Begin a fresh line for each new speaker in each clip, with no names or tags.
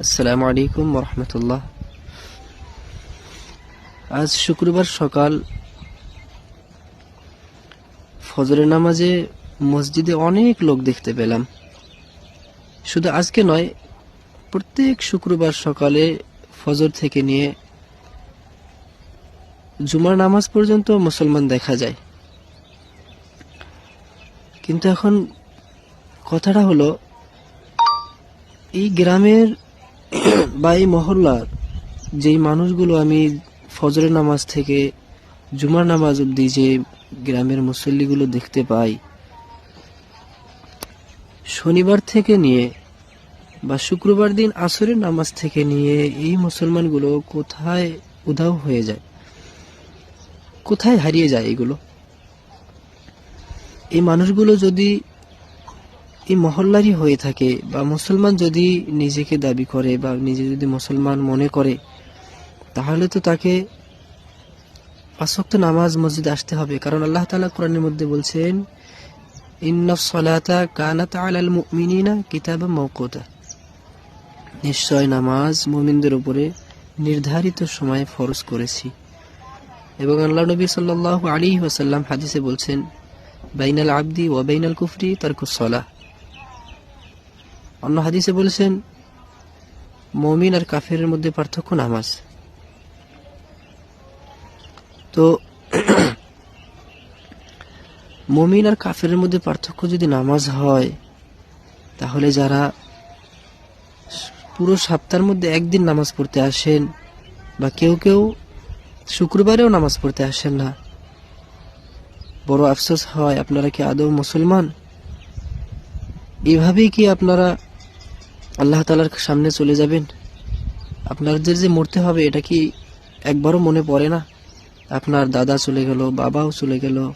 আসসালামু আলাইকুম রহমতুল্লাহ। আজ শুক্রবার সকাল। ফজরের নামাজে মসজিদে অনেক লোক দেখতে পেলাম। শুধু আজকে নয়, প্রত্যেক শুক্রবার সকালে ফজর থেকে নিয়ে জুমার নামাজ পর্যন্ত মুসলমান দেখা যায়। কিন্তু এখন কথাটা হলো, এই গ্রামের বা এই মহল্লার যেই মানুষগুলো আমি ফজরের নামাজ থেকে জুমার নামাজ অব্দি যে গ্রামের মুসল্লিগুলো দেখতে পাই, শনিবার থেকে নিয়ে বা শুক্রবার দিন আসরের নামাজ থেকে নিয়ে এই মুসলমানগুলো কোথায় উধাও হয়ে যায়, কোথায় হারিয়ে যায় এগুলো? এই মানুষগুলো যদি এই মহল্লারই হয়ে থাকে বা মুসলমান যদি নিজেকে দাবি করে বা নিজে যদি মুসলমান মনে করে, তাহলে তো তাকে আসক্ত নামাজ মসজিদে আসতে হবে। কারণ আল্লাহ তালা কোরআনের মধ্যে বলছেন, ইন্না সলাতা কানাত আলাল মুমিনিনা কিতাবা মওকুতা। নিশ্চয় নামাজ মুমিনদের উপরে নির্ধারিত সময়ে ফরজ করেছি। এবং আল্লাহ নবী সাল্লাল্লাহু আলাইহি ওয়াসাল্লাম হাদিসে বলছেন, বাইনাল আবদি ওয়া বাইনাল কুফরি তারকুস সালাহ। অন্য হাদিসে বলেছেন, মমিন আর কাফেরের মধ্যে পার্থক্য নামাজ। তো, মমিন আর কাফেরের মধ্যে পার্থক্য যদি নামাজ হয়, তাহলে যারা পুরো সপ্তাহের মধ্যে একদিন নামাজ পড়তে আসেন, বা কেউ কেউ শুক্রবারেও নামাজ পড়তে আসেন না, বড় আফসোস হয়, আপনারা কি আদৌ মুসলমান? এভাবেই কি আপনারা আল্লাহ তালার সামনে চলে যাবেন। আপনাদের যে মরতে হবে, এটা কি একবারও মনে পড়ে না? আপনার দাদা চলে গেল, বাবাও চলে গেল।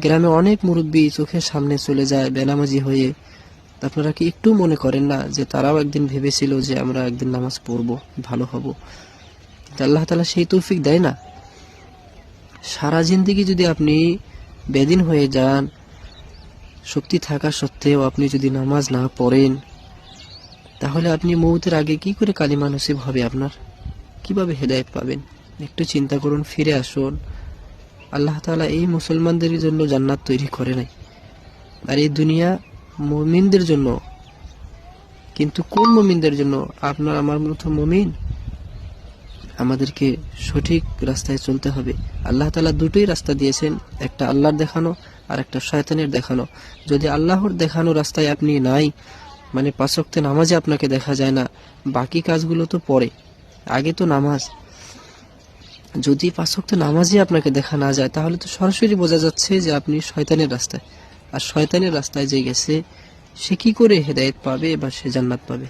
গ্রামে অনেক মুরব্বী চোখের সামনে চলে যায়, বেনামাজি হয়ে। আপনারা কি একটু মনে করেন না যে তারাও একদিন ভেবেছিল যে আমরা একদিন নামাজ পড়ব, ভালো হব? আল্লাহ তালা সেই তৌফিক দেয় না। সারা জিন্দিগি যদি আপনি বেদিন হয়ে যান, শক্তি থাকা সত্ত্বেও আপনি যদি নামাজ না পড়েন তাহলে আপনি মৌতের আগে কি করে কালিমা নসিব হবে আপনার? কীভাবে হেদায়ত পাবেন? একটু চিন্তা করুন, ফিরে আসুন। আল্লাহ তালা এই মুসলমানদের জন্য জান্নাত তৈরি করে নাই। আর এই দুনিয়া মুমিনদের জন্য। কিন্তু কোন মুমিনদের জন্য? আপনার, আমার মতো মমিন? আমাদেরকে সঠিক রাস্তায় চলতে হবে। আল্লাহ তালা দুটোই রাস্তা দিয়েছেন, একটা আল্লাহর দেখানো আর একটা শয়তানের দেখানো। যদি আল্লাহর দেখানো রাস্তায় আপনি নাই মানে পাঁচক্তে নামাজে আপনাকে দেখা যায় না। বাকি কাজগুলো তো পরে। আগে তো নামাজ। যদি পাঁচক্তে নামাজে আপনাকে দেখা না যায়, তাহলে তো সরাসরি বোঝা যাচ্ছে যে আপনি শয়তানের রাস্তায়। আর শয়তানের রাস্তায় যে গেছে, সে কি করে হেদায়েত পাবে বা সে জান্নাত পাবে?